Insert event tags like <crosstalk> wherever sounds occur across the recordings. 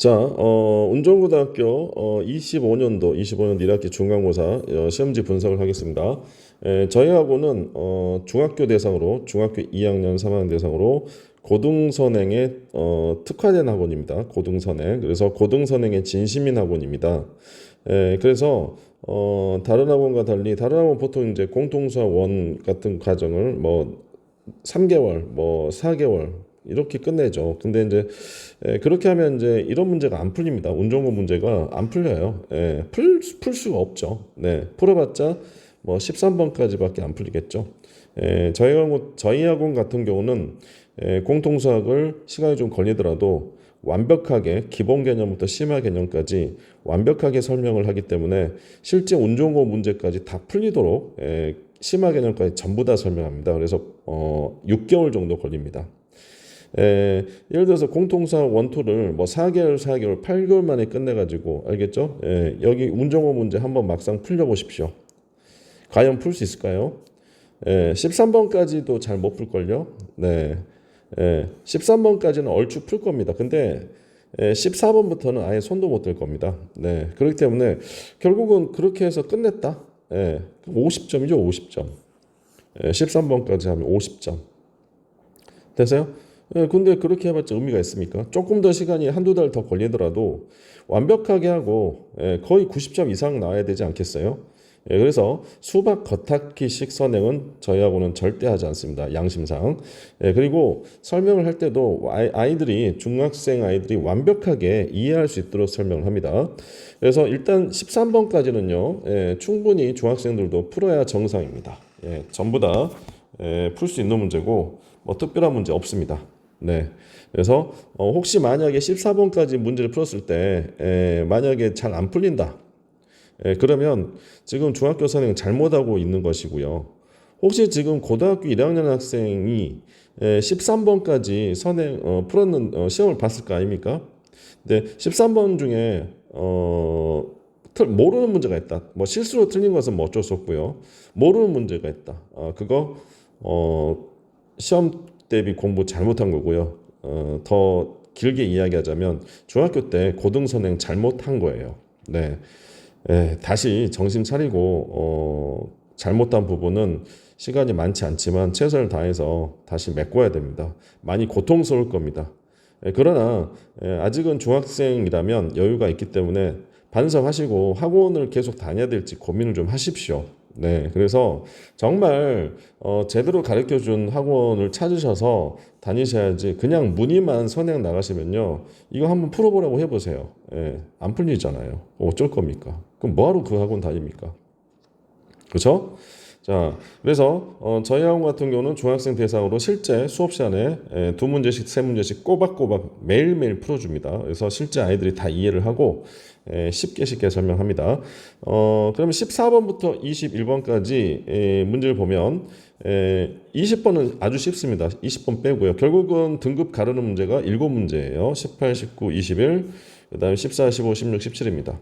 자, 어, 운전고등학교 어, 25년도 25년 1학기 중간고사 어, 시험지 분석을 하겠습니다. 에, 저희 하고는 어, 중학교 대상으로 중학교 2학년 3학년 대상으로 고등선행에 어, 특화된 학원입니다. 고등선행. 그래서 고등선행의 진심인 학원입니다. 에, 그래서 어, 다른 학원과 달리 다른 학원 보통 이제 공통수학 원 같은 과정을 뭐 3개월, 뭐 4개월 이렇게 끝내죠. 근데 이제 에, 그렇게 하면 이제 이런 문제가 안 풀립니다. 운전고 문제가 안 풀려요. 예, 풀, 풀 수가 없죠. 네, 풀어봤자 뭐 13번까지밖에 안 풀리겠죠. 에, 저희 학원, 저희 학원 같은 경우는 에, 공통수학을 시간이 좀 걸리더라도 완벽하게 기본 개념부터 심화 개념까지 완벽하게 설명을 하기 때문에 실제 운전고 문제까지 다 풀리도록 에, 심화 개념까지 전부 다 설명합니다. 그래서 어, 6개월 정도 걸립니다. 에, 예를 들어서 공통수학 원투를 뭐 4개월, 4개월, 8개월 만에 끝내가지고 알겠죠? 에, 여기 운전고 문제 한번 막상 풀려보십시오. 과연 풀 수 있을까요? 에, 13번까지도 잘 못 풀걸요? 네. 에, 13번까지는 얼추 풀 겁니다. 근데 에, 14번부터는 아예 손도 못댈 겁니다. 네. 그렇기 때문에 결국은 그렇게 해서 끝냈다. 예. 50점이죠, 50점. 예, 13번까지 하면 50점. 되세요? 예, 근데 그렇게 해봤자 의미가 있습니까? 조금 더 시간이 한두 달 더 걸리더라도 완벽하게 하고 예, 거의 90점 이상 나와야 되지 않겠어요? 예, 그래서 수박 겉핥기식 선행은 저희하고는 절대 하지 않습니다. 양심상. 예, 그리고 설명을 할 때도 아이- 아이들이 중학생 아이들이 완벽하게 이해할 수 있도록 설명을 합니다. 그래서 일단 13번까지는요. 예, 충분히 중학생들도 풀어야 정상입니다. 예, 전부 다 풀수 있는 문제고 뭐 특별한 문제 없습니다. 네. 그래서 어, 혹시 만약에 14번까지 문제를 풀었을 때 에, 만약에 잘 안 풀린다. 에, 그러면 지금 중학교 선행 잘못하고 있는 것이고요. 혹시 지금 고등학교 1학년 학생이 에, 13번까지 선행 어, 풀었는 어, 시험을 봤을 거 아닙니까? 근데 13번 중에 어, 틀- 모르는 문제가 있다. 뭐 실수로 틀린 것은 뭐 어쩔 수 없고요. 모르는 문제가 있다. 어, 그거 어, 시험 대비 공부 잘못한 거고요. 어, 더 길게 이야기하자면 중학교 때 고등선행 잘못한 거예요. 네. 에, 다시 정신 차리고 어, 잘못한 부분은 시간이 많지 않지만 최선을 다해서 다시 메꿔야 됩니다. 많이 고통스러울 겁니다. 에, 그러나 에, 아직은 중학생이라면 여유가 있기 때문에 반성하시고 학원을 계속 다녀야 될지 고민을 좀 하십시오. 네, 그래서 정말 어, 제대로 가르쳐 준 학원을 찾으셔서 다니셔야지 그냥 문의만 선행 나가시면요 이거 한번 풀어보라고 해보세요. 예, 안 풀리잖아요. 어쩔 겁니까? 그럼 뭐하러 그 학원 다닙니까? 그렇죠? 자, 그래서 어, 저희 학원 같은 경우는 중학생 대상으로 실제 수업 시간에 에, 두 문제씩 세 문제씩 꼬박꼬박 매일매일 풀어줍니다. 그래서 실제 아이들이 다 이해를 하고 에, 쉽게 쉽게 설명합니다. 어, 그러면 14번부터 21번까지 에, 문제를 보면 에, 20번은 아주 쉽습니다. 20번 빼고요. 결국은 등급 가르는 문제가 7문제예요. 18, 19, 21, 그 다음에 14, 15, 16, 17입니다.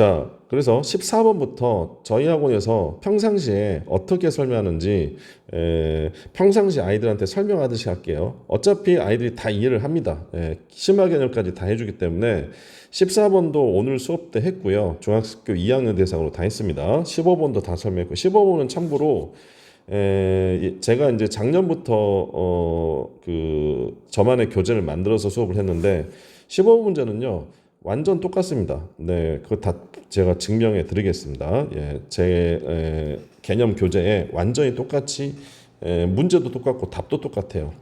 자, 그래서 14번부터 저희 학원에서 평상시에 어떻게 설명하는지 에, 평상시 아이들한테 설명하듯이 할게요. 어차피 아이들이 다 이해를 합니다. 에, 심화 개념까지 다 해주기 때문에 14번도 오늘 수업 때 했고요. 중학교 2학년 대상으로 다 했습니다. 15번도 다 설명했고 15번은 참고로 에, 제가 이제 작년부터 어, 그 저만의 교재를 만들어서 수업을 했는데 15번 문제는요. 완전 똑같습니다. 네, 그거 다 제가 증명해 드리겠습니다. 예, 제 에, 개념 교재에 완전히 똑같이 에, 문제도 똑같고 답도 똑같아요.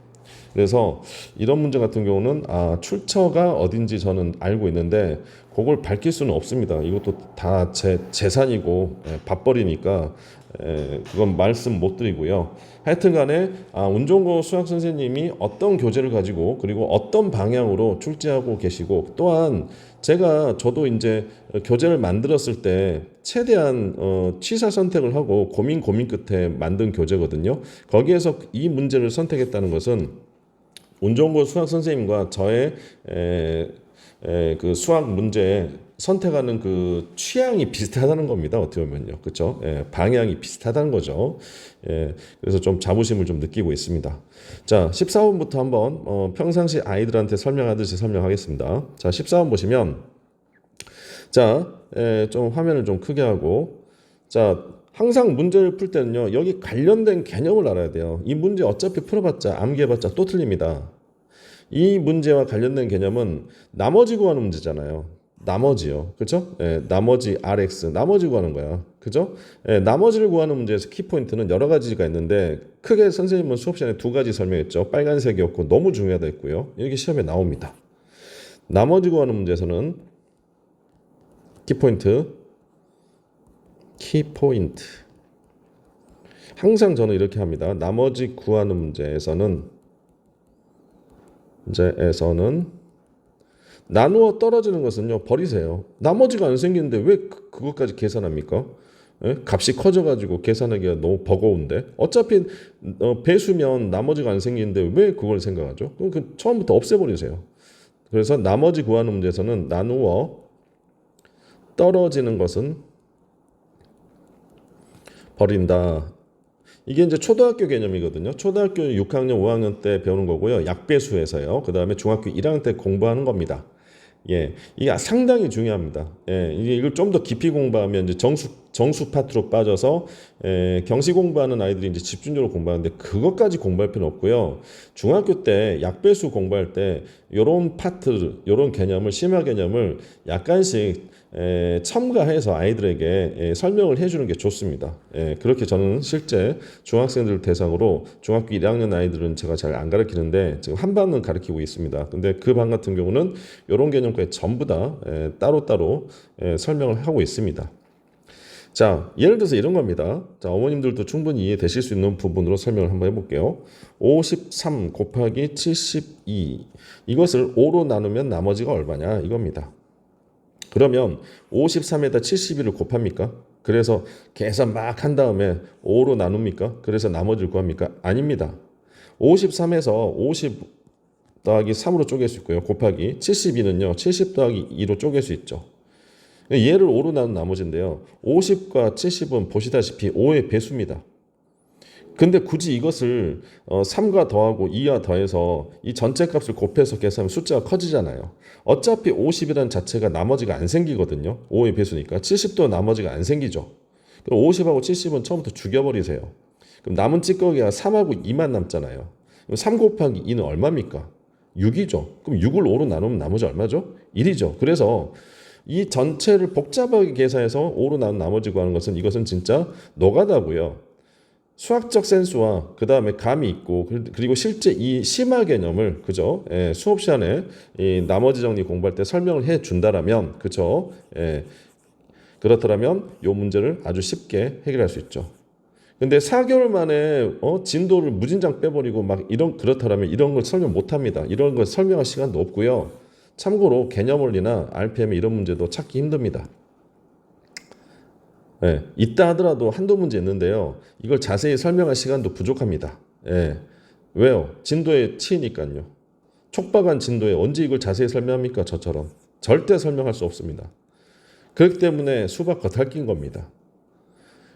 그래서 이런 문제 같은 경우는 아 출처가 어딘지 저는 알고 있는데 그걸 밝힐 수는 없습니다. 이것도 다 제 재산이고 예, 밥벌이니까 예, 그건 말씀 못 드리고요. 하여튼간에 아, 운종고 수학 선생님이 어떤 교재를 가지고 그리고 어떤 방향으로 출제하고 계시고 또한 제가 저도 이제 교재를 만들었을 때 최대한 어, 취사 선택을 하고 고민 고민 끝에 만든 교재거든요. 거기에서 이 문제를 선택했다는 것은 운종고 수학 선생님과 저의 에, 에, 그 수학 문제 선택하는 그 취향이 비슷하다는 겁니다. 어떻게 보면요. 그렇죠? 예, 방향이 비슷하다는 거죠. 예, 그래서 좀 자부심을 좀 느끼고 있습니다. 자, 14번부터 한번 어, 평상시 아이들한테 설명하듯이 설명하겠습니다. 자, 14번 보시면 자, 예, 좀 화면을 좀 크게 하고 자, 항상 문제를 풀 때는요. 여기 관련된 개념을 알아야 돼요. 이 문제 어차피 풀어봤자 암기해봤자 또 틀립니다. 이 문제와 관련된 개념은 나머지 구하는 문제잖아요. 나머지요. 그죠? 예, 나머지 RX. 나머지 구하는 거야. 그죠? 예, 나머지를 구하는 문제에서 키포인트는 여러 가지가 있는데 크게 선생님은 수업 시간에 두 가지 설명했죠. 빨간색이었고 너무 중요하다 했고요. 이렇게 시험에 나옵니다. 나머지 구하는 문제에서는 키포인트 키포인트 항상 저는 이렇게 합니다. 나머지 구하는 문제에서는 문제에서는 나누어 떨어지는 것은요 버리세요. 나머지가 안 생기는데 왜 그, 그것까지 계산합니까? 예? 값이 커져가지고 계산하기가 너무 버거운데 어차피 어, 배수면 나머지가 안 생기는데 왜 그걸 생각하죠? 그럼 그 처음부터 없애버리세요. 그래서 나머지 구하는 문제에서는 나누어 떨어지는 것은 버린다. 이게 이제 초등학교 개념이거든요. 초등학교 6학년, 5학년 때 배우는 거고요. 약배수에서요. 그 다음에 중학교 1학년 때 공부하는 겁니다. 예, 이게 상당히 중요합니다. 예, 이걸 좀 더 깊이 공부하면 이제 정수 정수 파트로 빠져서 예, 경시 공부하는 아이들이 이제 집중적으로 공부하는데 그것까지 공부할 필요는 없고요. 중학교 때 약배수 공부할 때 요런 파트, 요런 개념을 심화 개념을 약간씩 에, 첨가해서 아이들에게 에, 설명을 해주는 게 좋습니다. 에, 그렇게 저는 실제 중학생들 대상으로 중학교 1학년 아이들은 제가 잘 안 가르치는데 지금 한 반은 가르치고 있습니다. 근데 그 반 같은 경우는 이런 개념까지 전부 다 에, 따로따로 에, 설명을 하고 있습니다. 자, 예를 들어서 이런 겁니다. 자, 어머님들도 충분히 이해되실 수 있는 부분으로 설명을 한번 해볼게요. 53 곱하기 72. 이것을 5로 나누면 나머지가 얼마냐? 이겁니다. 그러면 53에다 71을 곱합니까? 그래서 계산 막 한 다음에 5로 나눕니까? 그래서 나머지를 구합니까? 아닙니다. 53에서 50 더하기 3으로 쪼갤 수 있고요. 곱하기 72는요. 70 더하기 2로 쪼갤 수 있죠. 얘를 5로 나눈 나머지인데요. 50과 70은 보시다시피 5의 배수입니다. 근데 굳이 이것을 어, 3과 더하고 2와 더해서 이 전체 값을 곱해서 계산하면 숫자가 커지잖아요. 어차피 50이라는 자체가 나머지가 안 생기거든요. 5의 배수니까. 70도 나머지가 안 생기죠. 그럼 50하고 70은 처음부터 죽여버리세요. 그럼 남은 찌꺼기가 3하고 2만 남잖아요. 그럼 3 곱하기 2는 얼마입니까? 6이죠. 그럼 6을 5로 나누면 나머지 얼마죠? 1이죠. 그래서 이 전체를 복잡하게 계산해서 5로 나눈 나머지 구하는 것은 이것은 진짜 노가다고요. 수학적 센스와 그 다음에 감이 있고 그리고 실제 이 심화 개념을 그죠 예, 수업 시간에 이 나머지 정리 공부할 때 설명을 해 준다라면 그죠 예, 그렇더라면 요 문제를 아주 쉽게 해결할 수 있죠. 근데 4개월 만에 어, 진도를 무진장 빼버리고 막 이런 그렇다라면 이런 걸 설명 못 합니다. 이런 걸 설명할 시간도 없고요. 참고로 개념 원리나 RPM 이런 문제도 찾기 힘듭니다. 예, 있다 하더라도 한두 문제 있는데요. 이걸 자세히 설명할 시간도 부족합니다. 예, 왜요? 진도에 치니까요. 촉박한 진도에 언제 이걸 자세히 설명합니까? 저처럼. 절대 설명할 수 없습니다. 그렇기 때문에 수박 겉핥긴 겁니다.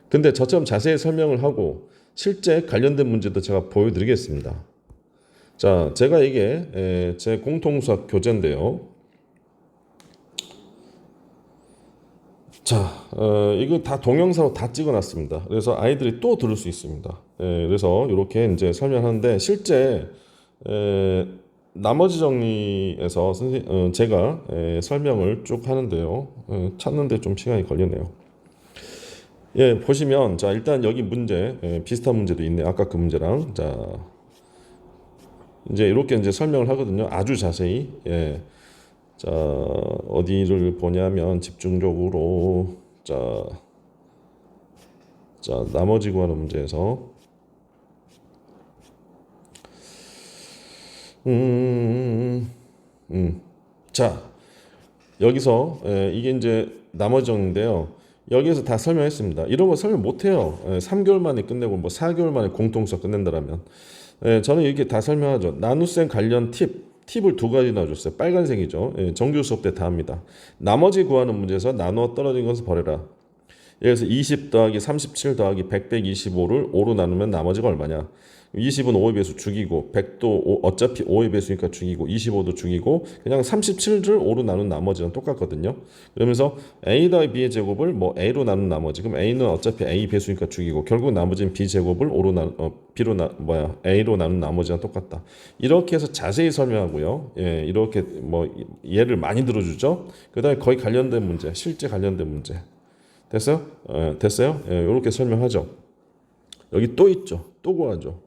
근데 저처럼 자세히 설명을 하고 실제 관련된 문제도 제가 보여드리겠습니다. 자, 제가 이게 에, 제 공통수학 교재인데요. 자, 어, 이거 다 동영상으로 다 찍어놨습니다. 그래서 아이들이 또 들을 수 있습니다. 예, 그래서 이렇게 이제 설명하는데 실제 에, 나머지 정리에서 선생 어, 제가 에, 설명을 쭉 하는데요. 에, 찾는데 좀 시간이 걸리네요. 예, 보시면 자 일단 여기 문제 예, 비슷한 문제도 있네. 아까 그 문제랑 자 이제 이렇게 이제 설명을 하거든요. 아주 자세히. 예. 자, 어디를 보냐면 집중적으로 자, 자 나머지 구하는 문제에서 음, 음, 자 여기서 예, 이게 이제 나머지 정인데요. 여기에서 다 설명했습니다. 이런 거 설명 못 해요. 예, 3개월 만에 끝내고 뭐 4개월 만에 공통수학 끝낸다라면 예, 저는 이렇게 다 설명하죠. 나눗셈 관련 팁, 팁을 두 가지나 줬어요. 빨간색이죠. 예, 정규 수업 때 다 합니다. 나머지 구하는 문제에서 나누어 떨어진 것을 버려라. 여기서 20 더하기 37 더하기 100 빼기 25를 5로 나누면 나머지가 얼마냐? 20은 5의 배수 죽이고 100도 5, 어차피 5의 배수니까 죽이고 25도 죽이고 그냥 37을 5로 나눈 나머지는 똑같거든요. 그러면서 a 더하기 b의 제곱을 뭐 a로 나눈 나머지 그럼 a는 어차피 a 배수니까 죽이고 결국 나머지는 b 제곱을 5로 나 어, b로 나 뭐야 a로 나눈 나머지랑 똑같다. 이렇게 해서 자세히 설명하고요. 예, 이렇게 뭐 예를 많이 들어주죠. 그다음에 거의 관련된 문제, 실제 관련된 문제. 됐어요? 예, 됐어요? 예, 이렇게 설명하죠. 여기 또 있죠. 또 구하죠.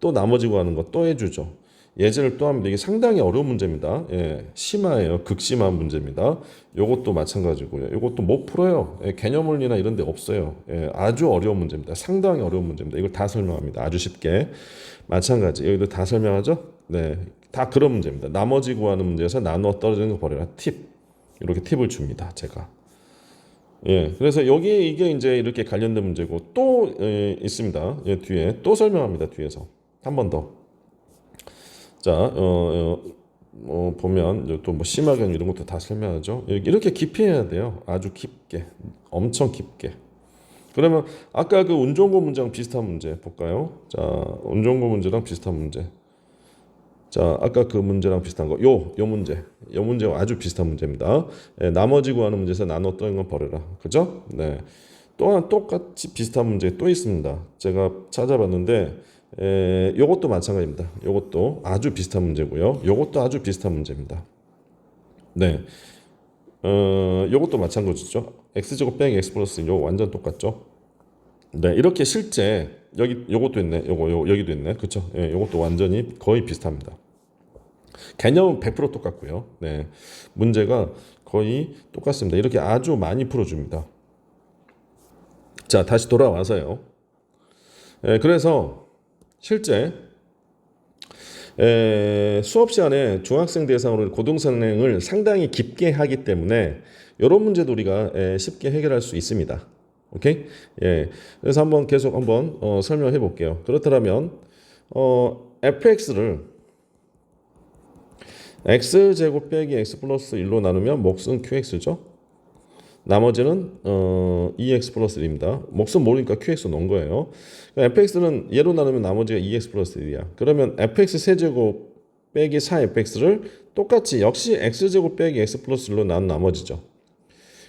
또 나머지 구하는 거 또 해주죠. 예제를 또 합니다. 이게 상당히 어려운 문제입니다. 예, 심화예요. 극심한 문제입니다. 요것도 마찬가지고요. 요것도 못 풀어요. 예, 개념원리나 이런 데 없어요. 예, 아주 어려운 문제입니다. 상당히 어려운 문제입니다. 이걸 다 설명합니다. 아주 쉽게. 마찬가지. 여기도 다 설명하죠? 네. 다 그런 문제입니다. 나머지 구하는 문제에서 나누어 떨어지는 거 버려라. 팁. 이렇게 팁을 줍니다. 제가. 예, 그래서 여기 이게 이제 이렇게 관련된 문제고 또 예, 있습니다. 예, 뒤에 또 설명합니다. 뒤에서 한 번 더. 자, 어, 어, 어, 보면 또 뭐 심화경 이런 것도 다 설명하죠. 예, 이렇게 깊이 해야 돼요. 아주 깊게, 엄청 깊게. 그러면 아까 그 운종고 문제랑 비슷한 문제 볼까요? 자, 운종고 문제랑 비슷한 문제. 자, 아까 그 문제랑 비슷한 거. 요, 요 문제. 요 문제와 아주 비슷한 문제입니다. 예, 나머지 구하는 문제에서 떠는 건 버려라. 그죠? 네. 또한 똑같이 비슷한 문제 또 있습니다. 제가 찾아봤는데, 에, 요것도 마찬가지입니다. 요것도 아주 비슷한 문제고요. 요것도 아주 비슷한 문제입니다. 네. 어, 요것도 마찬가지죠. x제곱 빼기 x 플러스 요거 완전 똑같죠. 네, 이렇게 실제 여기 요것도 있네. 요거 요, 여기도 있네. 그렇죠? 예, 요것도 완전히 거의 비슷합니다. 개념은 100% 똑같고요. 네. 문제가 거의 똑같습니다. 이렇게 아주 많이 풀어 줍니다. 자, 다시 돌아와서요. 예, 그래서 실제 에, 수업 시간에 중학생 대상으로 고등생을 상당히 깊게 하기 때문에 이런 문제도 우리가 에, 쉽게 해결할 수 있습니다. 오케이? 예. 그래서 한번 계속 한번 어, 설명해 볼게요. 그렇다면 어, fx를 x 제곱 빼기 x 플러스 1로 나누면 몫은 qx죠. 나머지는 어, 2x 플러스 1입니다. 몫은 모르니까 qx 넣은 거예요. fx는 얘로 나누면 나머지가 2x 플러스 1이야. 그러면 fx 세제곱 빼기 4fx를 똑같이 역시 x제곱 빼기 x 플러스 1로 나눈 나머지죠.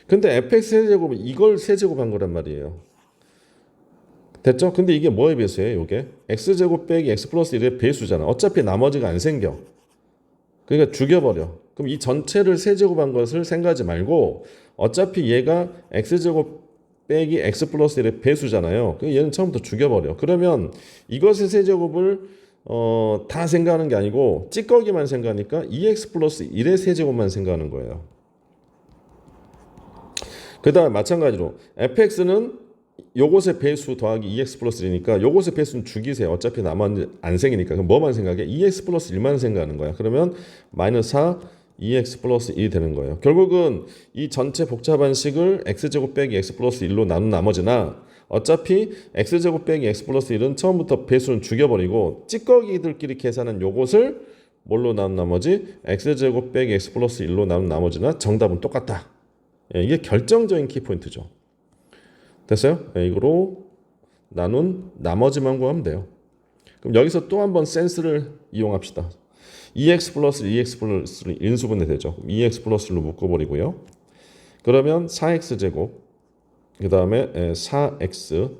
근데 fx 세제곱은 이걸 세제곱한 거란 말이에요. 됐죠? 근데 이게 뭐에 배수예요? 이게 x제곱 빼기 x 플러스 1의 배수잖아. 어차피 나머지가 안 생겨. 그러니까 죽여버려. 그럼 이 전체를 세제곱한 것을 생각하지 말고 어차피 얘가 x제곱 빼기 x 플러스 1의 배수잖아요. 그럼 얘는 처음부터 죽여버려. 그러면 이것의 세제곱을 어, 다 생각하는 게 아니고 찌꺼기만 생각하니까 2x 플러스 1의 세제곱만 생각하는 거예요. 그 다음 마찬가지로 fx는 요것의 배수 더하기 2x 플러스 1이니까 요것의 배수는 죽이세요. 어차피 나만 안 생기니까. 그럼 뭐만 생각해? 2x 플러스 1만 생각하는 거야. 그러면 마이너스 4 2x 플러스 1이 되는 거예요. 결국은 이 전체 복잡한 식을 x제곱 빼기 x 플러스 1로 나눈 나머지나 어차피 x제곱 빼기 x 플러스 1은 처음부터 배수는 죽여버리고 찌꺼기들끼리 계산한 요것을 뭘로 나눈 나머지 x제곱 빼기 x 플러스 1로 나눈 나머지나 정답은 똑같다. 예, 이게 결정적인 키포인트죠. 됐어요? 예, 이거로 나눈 나머지만 구하면 돼요. 그럼 여기서 또 한번 센스를 이용합시다. 2x 플러스 2x 플러스 인수분해 되죠. 2x 플러스로 묶어버리고요. 그러면 4x 제곱 그 다음에 4x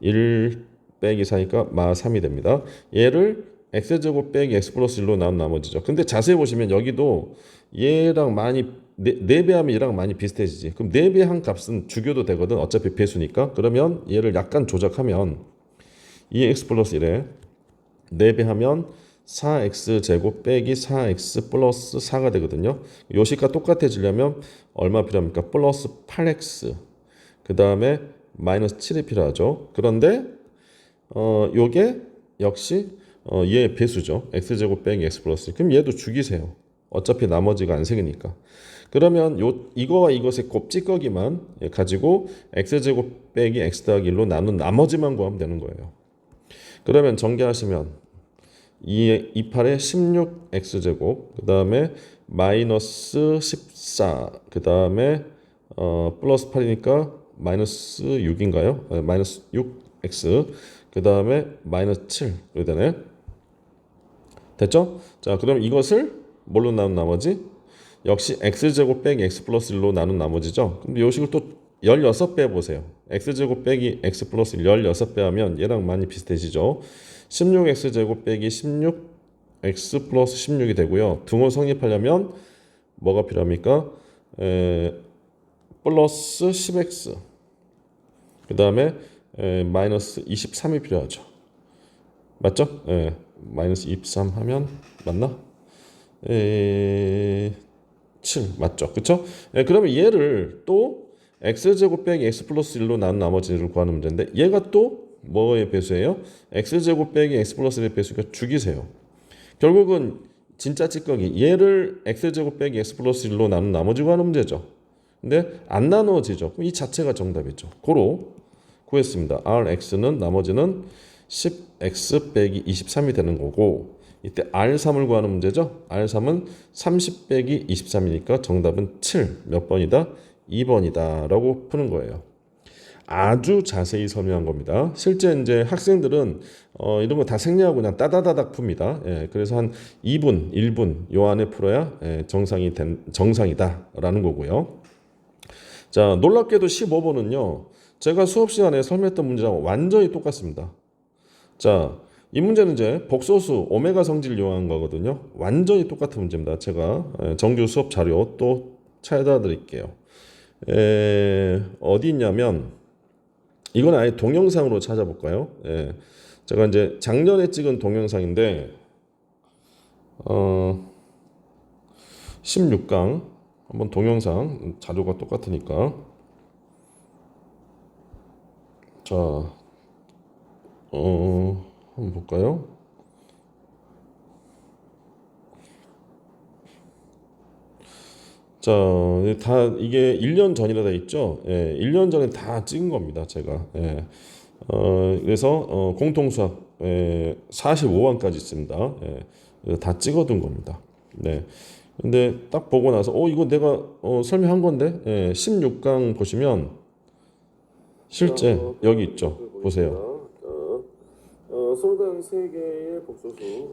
1 빼기 4니까 마 3이 됩니다. 얘를 x 제곱 빼기 x 플러스 1로 나눈 나머지죠. 근데 자세히 보시면 여기도 얘랑 많이 네, 4배하면 얘랑 많이 비슷해지지. 그럼 4배 한 값은 죽여도 되거든. 어차피 배수니까. 그러면 얘를 약간 조작하면 2x 플러스 1에 4배 하면 4x 제곱 빼기 4x 플러스 4가 되거든요. 요식과 똑같아지려면 얼마 필요합니까? 플러스 8x. 그 다음에 마이너스 7이 필요하죠. 그런데 어 요게 역시 어, 얘 배수죠. x 제곱 빼기 x 플러스. 그럼 얘도 죽이세요. 어차피 나머지가 안 생기니까. 그러면 요 이거와 이것의 곱찌꺼기만 가지고 x 제곱 빼기 x 더하기 1로 나눈 나머지만 구하면 되는 거예요. 그러면 전개하시면 2, 28에 16x제곱 그 다음에 마이너스 14 그 다음에 어, 플러스 8이니까 마이너스 6인가요? 네, 마이너스 6x 그 다음에 마이너스 7 이렇게 되네 됐죠? 자 그럼 이것을 뭘로 나눈 나머지? 역시 x제곱 빼기 x 플러스 1로 나눈 나머지죠 근데 이 식을 또 16배 보세요 x제곱 빼기 x 플러스 1 16배 하면 얘랑 많이 비슷해지죠 16x제곱 빼기 16x 플러스 16이 되고요 등호 성립하려면 뭐가 필요합니까? 에, 플러스 10x 그 다음에 마이너스 23이 필요하죠 맞죠? 예, 마이너스 23 하면 맞나? 에, 7 맞죠? 그쵸? 예, 그러면 얘를 또 x제곱 빼기 x 플러스 1로 나눈 나머지를 구하는 문제인데 얘가 또 뭐의 배수예요? x제곱 빼기 x 플러스 1의 배수가 죽이세요 결국은 진짜 찌꺼기 얘를 x제곱 빼기 x 플러스 1로 나눈 나머지 구하는 문제죠 근데 안 나누어지죠 그럼 이 자체가 정답이죠 고로 구했습니다 rx는 나머지는 10x 빼기 23이 되는 거고 이때 R3을 구하는 문제죠. R3은 30 빼기 23이니까 정답은 7. 몇 번이다? 2번이다. 라고 푸는 거예요. 아주 자세히 설명한 겁니다. 실제 이제 학생들은 어, 이런 거 다 생략하고 그냥 따다다닥 풉니다. 예, 그래서 한 2분, 1분 요 안에 풀어야 예, 정상이 된 정상이다라는 거고요. 자, 놀랍게도 15번은요. 제가 수업 시간에 설명했던 문제랑 완전히 똑같습니다. 자, 이 문제는 이제 복소수 오메가 성질을 이용한 거거든요. 완전히 똑같은 문제입니다. 제가 에, 정규 수업 자료 또 찾아 드릴게요. 에, 어디 있냐면 이건 아예 동영상으로 찾아볼까요? 예. 제가 이제 작년에 찍은 동영상인데 어 16강 한번 동영상 자료가 똑같으니까 자 어, 한번 볼까요? 자, 다 이게 1년 전이라 돼 있죠. 예, 1년 전에 다 찍은 겁니다, 제가. 예. 어, 그래서 어, 공통 수학 예, 45van까지 있습니다. 예, 다 찍어둔 겁니다. 네. 근데 딱 보고 나서 어 이거 내가 어, 설명한 건데 예, 16강 보시면 실제 여기 있죠. 보세요. 어.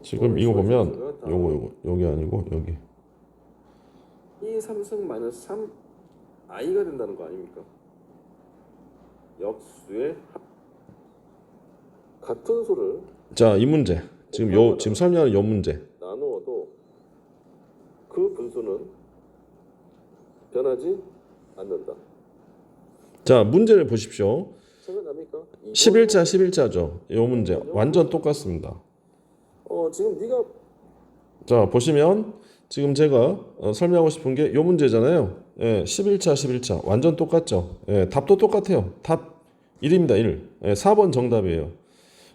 지금 이거 보면 요거 요거 여기 아니고 여기 이 삼승 마이너스 3 i가 된다는 거 아닙니까? 역수의 합. 같은 수를 자 이 문제 지금 요 지금 설명하는 요 문제 나누어도 그 분수는 변하지 않는다. 자 문제를 보십시오 생각납니까? 11자 11자죠 요 문제 완전 똑같습니다 어 지금 네가 자 보시면 지금 제가 어, 설명하고 싶은 게요 문제잖아요. 예, 11차 11차. 완전 똑같죠. 예, 답도 똑같아요. 답 1입니다 1 예, 4번 정답이에요.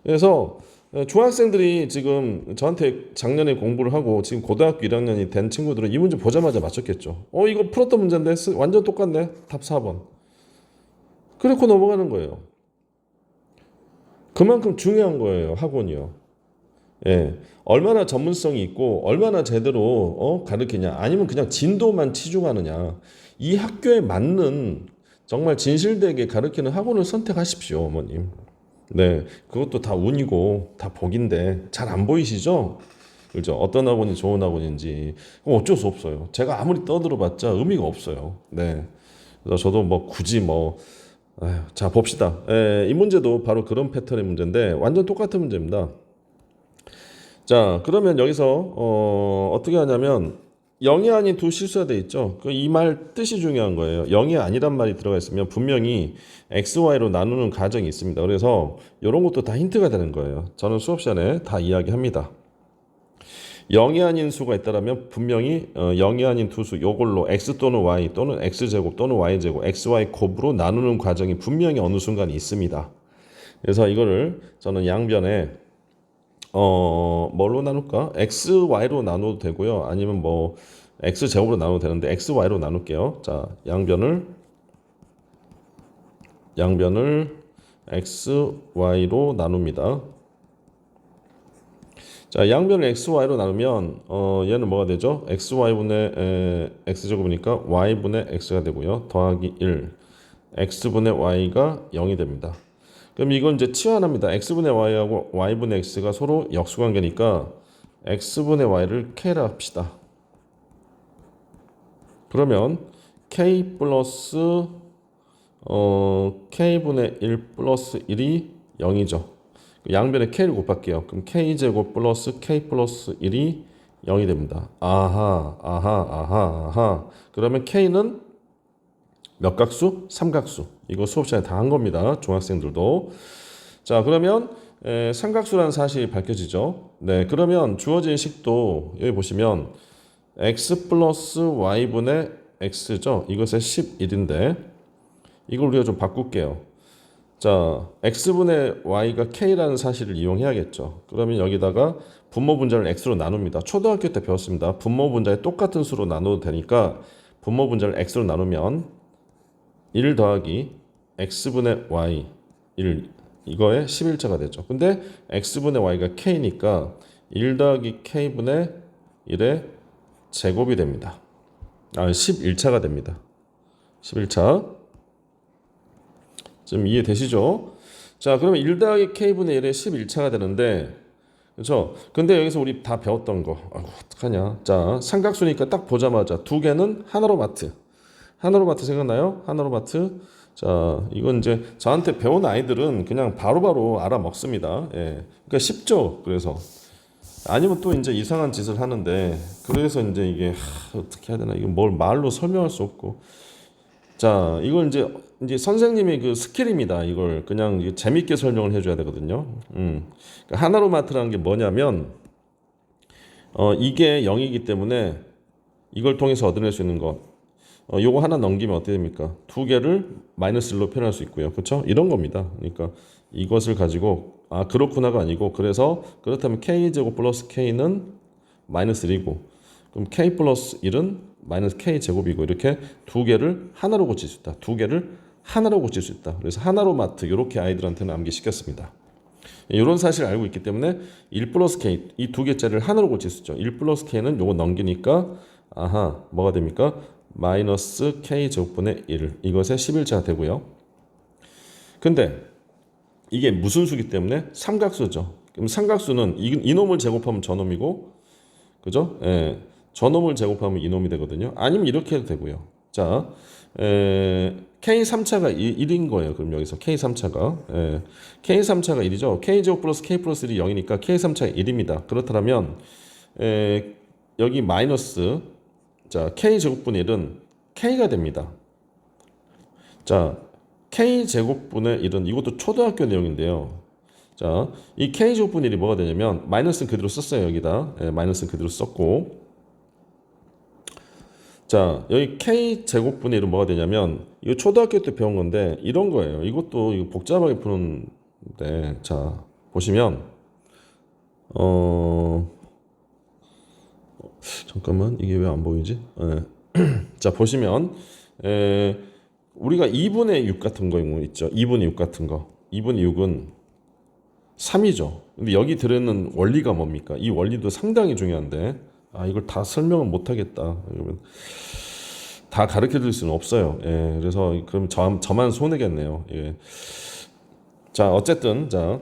그래서 예, 중학생들이 지금 저한테 작년에 공부를 하고 지금 고등학교 1학년이 된 친구들은 이 문제 보자마자 맞췄겠죠. 어 이거 풀었던 문제인데 쓰- 완전 똑같네. 답 4번. 그렇고 넘어가는 거예요. 그만큼 중요한 거예요 학원이요. 예, 얼마나 전문성이 있고 얼마나 제대로 어, 가르치냐 아니면 그냥 진도만 치중하느냐. 이 학교에 맞는 정말 진실되게 가르치는 학원을 선택하십시오 어머님. 네 그것도 다 운이고 다 복인데 잘 안 보이시죠? 그죠? 어떤 학원이 좋은 학원인지. 어쩔 수 없어요. 제가 아무리 떠들어봤자 의미가 없어요. 네. 그래서 저도 뭐 굳이 뭐 아휴, 자 봅시다. 예, 이 문제도 바로 그런 패턴의 문제인데 완전 똑같은 문제입니다 자, 그러면 여기서 어, 어떻게 하냐면 0이 아닌 두 실수가 돼 있죠. 그 이 말 뜻이 중요한 거예요. 0이 아니란 말이 들어가 있으면 분명히 x, y로 나누는 가정이 있습니다. 그래서 이런 것도 다 힌트가 되는 거예요. 저는 수업 시간에 다 이야기합니다. 0이 아닌 수가 있다면 분명히 어, 0이 아닌 두 수 요걸로 x 또는 y 또는 x 제곱 또는 y 제곱 x, y 곱으로 나누는 과정이 분명히 어느 순간 있습니다. 그래서 이거를 저는 양변에 어 뭘로 나눌까? x, y로 나눠도 되고요. 아니면 뭐 x 제곱으로 나눠도 되는데 x, y로 나눌게요. 자, 양변을 양변을 x, y로 나눕니다. 자, 양변을 x, y로 나누면 어, 얘는 뭐가 되죠? x, y분의 에, x 제곱이니까 y분의 x가 되고요. 더하기 1. x분의 y가 0이 됩니다. 그럼 이건 이제 치환합니다. x분의 y하고 y분의 x가 서로 역수관계니까 x분의 y를 k라 합시다. 그러면 k 플러스 어, k분의 1 플러스 1이 0이죠. 양변에 k를 곱할게요. 그럼 k 제곱 플러스 k 플러스 1이 0이 됩니다. 아하, 아하, 아하, 아하. 그러면 k는 몇 각수? 삼각수. 이거 수업 시간에 다 한 겁니다. 중학생들도. 자, 그러면 에, 삼각수라는 사실이 밝혀지죠. 네, 그러면 주어진 식도 여기 보시면 x 플러스 y분의 x죠. 이것의 11인데 이걸 우리가 좀 바꿀게요. 자, x분의 y가 k라는 사실을 이용해야겠죠. 그러면 여기다가 분모 분자를 x로 나눕니다. 초등학교 때 배웠습니다. 분모 분자에 똑같은 수로 나눠도 되니까 분모 분자를 x로 나누면 1 더하기 x분의 y 1 이거의 11차가 되죠. 근데 x분의 y가 k니까 1 더하기 k분의 1의 제곱이 됩니다. 아, 11차가 됩니다. 11차. 좀 이해되시죠? 자, 그러면 1 더하기 k분의 1의 11차가 되는데 그렇죠? 근데 여기서 우리 다 배웠던 거. 아이고, 어떡하냐. 자, 삼각수니까 딱 보자마자 두 개는 하나로 마트. 하나로 마트 생각나요? 하나로 마트. 자, 이건 이제 저한테 배운 아이들은 그냥 바로바로 알아먹습니다. 예. 그러니까 쉽죠. 그래서 아니면 또 이제 이상한 짓을 하는데 그래서 이제 이게 하, 어떻게 해야 되나 이거 뭘 말로 설명할 수 없고 자 이걸 이제 이제 선생님의 그 스킬입니다 이걸 그냥 재밌게 설명을 해줘야 되거든요 음 그러니까 하나로 마트라는 게 뭐냐면 어 이게 0이기 때문에 이걸 통해서 얻어낼 수 있는 것 어, 요거 하나 넘기면 어떻게 됩니까 두 개를 마이너스 1로 표현할 수 있고요 그렇죠 이런 겁니다 그러니까 이것을 가지고 아 그렇구나가 아니고 그래서 그렇다면 k 제곱 플러스 k는 마이너스 1이고 그럼 k 플러스 1은 마이너스 k 제곱이고 이렇게 두 개를 하나로 고칠 수 있다. 두 개를 하나로 고칠 수 있다. 그래서 하나로 마트 이렇게 아이들한테는 암기시켰습니다. 이런 사실을 알고 있기 때문에 1 플러스 k 이 두 개짜리를 하나로 고칠 수 있죠. 1 플러스 k는 요거 넘기니까 아하 뭐가 됩니까? 마이너스 k 제곱분의 1 이것의 11자가 되고요. 근데 이게 무슨 수기 때문에 삼각수죠. 그럼 삼각수는 이, 이놈을 제곱하면 저놈이고, 그죠? 예, 저놈을 제곱하면 이놈이 되거든요. 아니면 이렇게 해도 되고요. 자, 에, k 3차가 1, 인 거예요. 그럼 여기서 k 3차가 예, k 3차가 1이죠. k 제곱 플러스 k 플러스 1이 0이니까 k 3차가 1입니다. 그렇다면 에, 여기 마이너스 자 k 제곱분의 1은 k가 됩니다. 자 k 제곱분의 1은 이것도 초등학교 내용인데요. 자, 이 k 제곱분의 1이 뭐가 되냐면 마이너스는 그대로 썼어요 여기다. 예, 마이너스는 그대로 썼고. 자, 여기 k 제곱분의 1은 뭐가 되냐면 이거 초등학교 때 배운 건데 이런 거예요. 이것도 이거 복잡하게 푸는데 자 보시면 어 잠깐만 이게 왜 안 보이지? 예. <clears throat> 자 보시면 에, 우리가 2분의 6 같은 거 있죠. 2분의 6 같은 거. 2분의 6은 3이죠. 근데 여기 들어있는 원리가 뭡니까? 이 원리도 상당히 중요한데 아 이걸 다 설명을 못 하겠다. 그러면 다 가르쳐 드릴 수는 없어요. 예. 그래서 그럼 저, 저만 손해겠네요. 예. 자, 어쨌든 자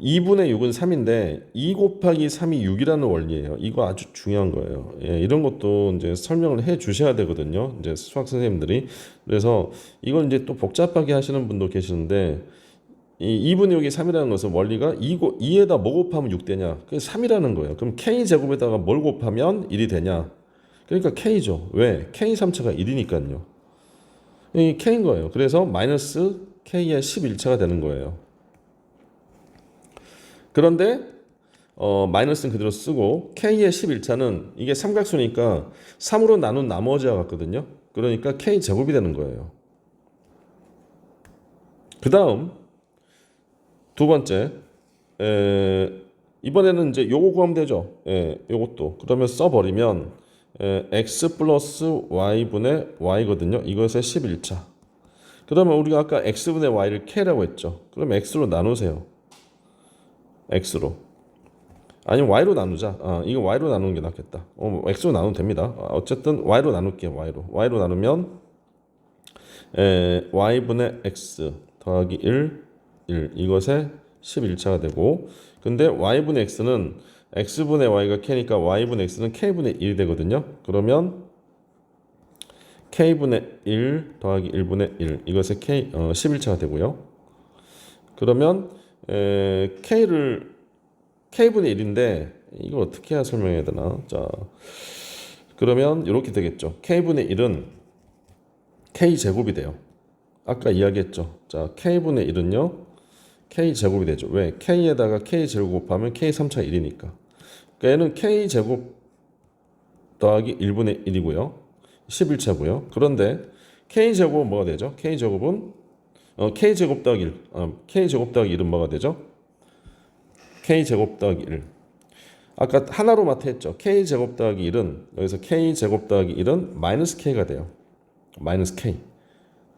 2분의 6은 3인데 2 곱하기 3이 6이라는 원리예요. 이거 아주 중요한 거예요. 예, 이런 것도 이제 설명을 해 주셔야 되거든요. 이제 수학 선생님들이. 그래서 이걸 이제 또 복잡하게 하시는 분도 계시는데 이 2분의 6이 3이라는 것은 원리가 2 고, 2에다 뭐 곱하면 6 되냐? 그게 3이라는 거예요. 그럼 k 제곱에다가 뭘 곱하면 1이 되냐? 그러니까 k죠. 왜? k 3차가 1이니까요. 이 k인 거예요. 그래서 마이너스 k의 11차가 되는 거예요. 그런데 어, 마이너스는 그대로 쓰고 k의 11차는 이게 삼각수니까 3으로 나눈 나머지와 같거든요. 그러니까 k 제곱이 되는 거예요. 그 다음 두 번째 에, 이번에는 이제 요거 구하면 되죠. 예, 요것도 그러면 써버리면 에, x 플러스 y분의 y거든요. 이것의 11차. 그러면 우리가 아까 x분의 y를 k라고 했죠. 그럼 x로 나누세요. X로. 아니면 y로 나누자. 아, 이거 y로 나누는 게 낫겠다. 어, x로 나누면 됩니다. 아, 어쨌든 y로 나눌게요. y로. y로 나누면 에, y분의 x 더하기 1, 1 이것에 11차가 되고 근데 y분의 x는 x분의 y가 k니까 y분의 x는 k분의 1이 되거든요. 그러면 k분의 1 더하기 1분의 1 이것에 k 어, 11차가 되고요. 그러면 에, k를 k분의 1인데 이걸 어떻게 해야 설명해야 되나? 자, 그러면 이렇게 되겠죠. k분의 1은 k 제곱이 돼요. 아까 이야기했죠. 자, k분의 1은요. k 제곱이 되죠. 왜? k에다가 k 제곱 곱하면 k 3차 1이니까. 그러니까 얘는 k 제곱 더하기 1분의 1이고요. 11차고요. 그런데 k 제곱은 뭐가 되죠? k 제곱은 어, k 제곱 더하기 1. 어, k 제곱 더하기 1은 뭐가 되죠? k 제곱 더하기 1. 아까 하나로 마트했죠. k 제곱 더하기 1은 여기서 k 제곱 더하기 1은 마이너스 k가 돼요. 마이너스 k.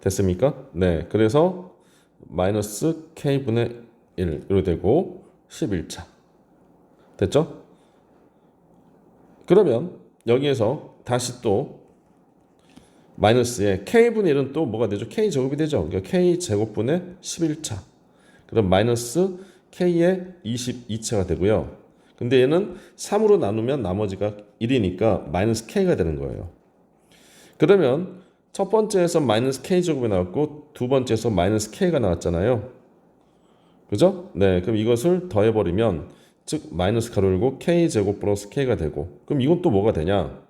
됐습니까? 네. 그래서 마이너스 k분의 1 이렇게 되고 11차. 됐죠? 그러면 여기에서 다시 또 마이너스에 k분의 1은 또 뭐가 되죠? k 제곱이 되죠. 그러니까 k 제곱분의 11차. 그럼 마이너스 k의 22차가 되고요. 근데 얘는 3으로 나누면 나머지가 1이니까 마이너스 k가 되는 거예요. 그러면 첫 번째에서 마이너스 k 제곱이 나왔고 두 번째에서 마이너스 k가 나왔잖아요. 그죠? 네, 그럼 이것을 더해버리면 즉 마이너스 가로 열고 k 제곱 플러스 k가 되고 그럼 이건 또 뭐가 되냐?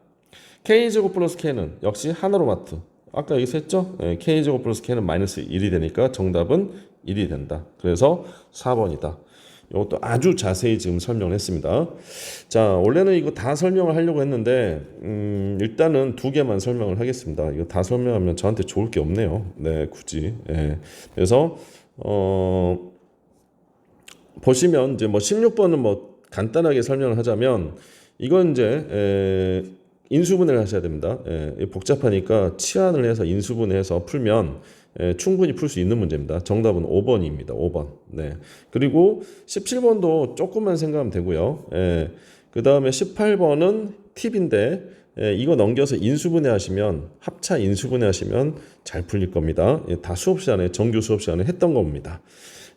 K 제곱 플러스 k는 역시 하나로 마트. 아까 여기서 했죠? 네, k 제곱 플러스 k는 마이너스 1이 되니까 정답은 1이 된다. 그래서 4번이다. 이것도 아주 자세히 지금 설명을 했습니다. 자, 원래는 이거 다 설명을 하려고 했는데, 음, 일단은 두 개만 설명을 하겠습니다. 이거 다 설명하면 저한테 좋을 게 없네요. 네, 굳이. 예. 그래서, 어, 보시면 이제 뭐 16번은 뭐 간단하게 설명을 하자면, 이건 이제, 에, 인수분해를 하셔야 됩니다. 예, 복잡하니까 치환을 해서 인수분해해서 풀면 예, 충분히 풀 수 있는 문제입니다. 정답은 5번입니다. 5번. 네. 그리고 17번도 조금만 생각하면 되고요. 예, 그 다음에 18번은 팁인데 예, 이거 넘겨서 인수분해 하시면 합차 인수분해 하시면 잘 풀릴 겁니다. 예, 다 수업 시간에 정규 수업 시간에 했던 겁니다.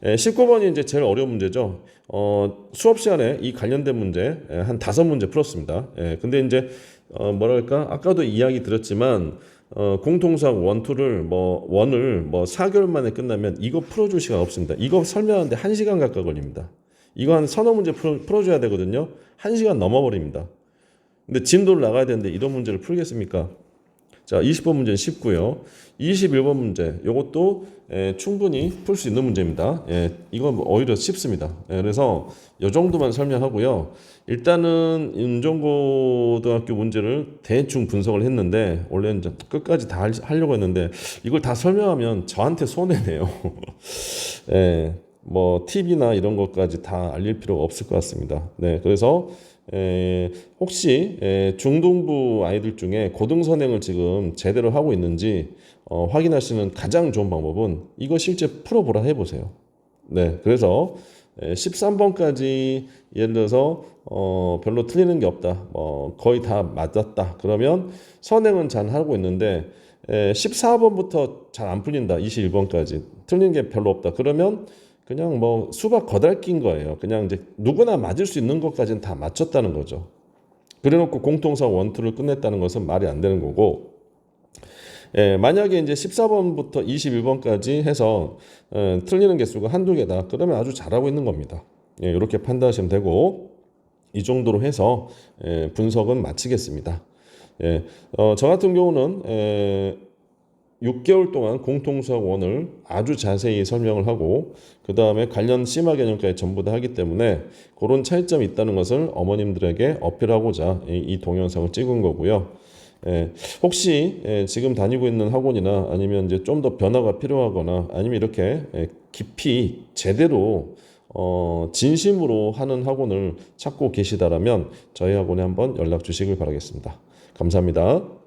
예, 19번이 이제 제일 어려운 문제죠. 어, 수업 시간에 이 관련된 문제 예, 한 다섯 문제 풀었습니다. 예, 근데 이제 어, 뭐랄까 아까도 이야기 드렸지만 어, 공통수학 원투를 뭐 원을 뭐 4개월 만에 끝나면 이거 풀어줄 시간 없습니다. 이거 설명하는데 1시간 가까이 걸립니다. 이거 한 서너 문제 풀어, 풀어줘야 되거든요. 1시간 넘어버립니다. 근데 진도를 나가야 되는데 이런 문제를 풀겠습니까? 자, 20번 문제는 쉽고요. 21번 문제, 이것도 에, 충분히 풀 수 있는 문제입니다. 예, 이건 뭐 오히려 쉽습니다. 예, 그래서 이 정도만 설명하고요. 일단은 윤정고등학교 문제를 대충 분석을 했는데 원래 이제 끝까지 다 할- 하려고 했는데 이걸 다 설명하면 저한테 손해네요. <laughs> 예, 뭐 팁이나 이런 것까지 다 알릴 필요가 없을 것 같습니다. 네, 그래서 에, 혹시 에, 중등부 아이들 중에 고등선행을 지금 제대로 하고 있는지 어, 확인하시는 가장 좋은 방법은 이거 실제 풀어보라 해보세요. 네, 그래서 13번까지 예를 들어서 어, 별로 틀리는 게 없다, 뭐 거의 다 맞았다. 그러면 선행은 잘 하고 있는데 14번부터 잘 안 풀린다, 21번까지 틀린 게 별로 없다. 그러면 그냥 뭐 수박 거달낀 거예요. 그냥 이제 누구나 맞을 수 있는 것까지는 다 맞췄다는 거죠. 그래놓고 공통상 원투를 끝냈다는 것은 말이 안 되는 거고, 예, 만약에 이제 14번부터 21번까지 해서 어, 틀리는 개수가 한두 개다. 그러면 아주 잘하고 있는 겁니다. 예, 이렇게 판단하시면 되고, 이 정도로 해서 예, 분석은 마치겠습니다. 예, 어, 저 같은 경우는 에, 6개월 동안 공통수학 원을 아주 자세히 설명을 하고 그 다음에 관련 심화 개념까지 전부 다 하기 때문에 그런 차이점이 있다는 것을 어머님들에게 어필하고자 이, 이 동영상을 찍은 거고요. 예, 혹시 예, 지금 다니고 있는 학원이나 아니면 이제 좀 더 변화가 필요하거나 아니면 이렇게 예, 깊이 제대로 어, 진심으로 하는 학원을 찾고 계시다라면 저희 학원에 한번 연락 주시길 바라겠습니다. 감사합니다.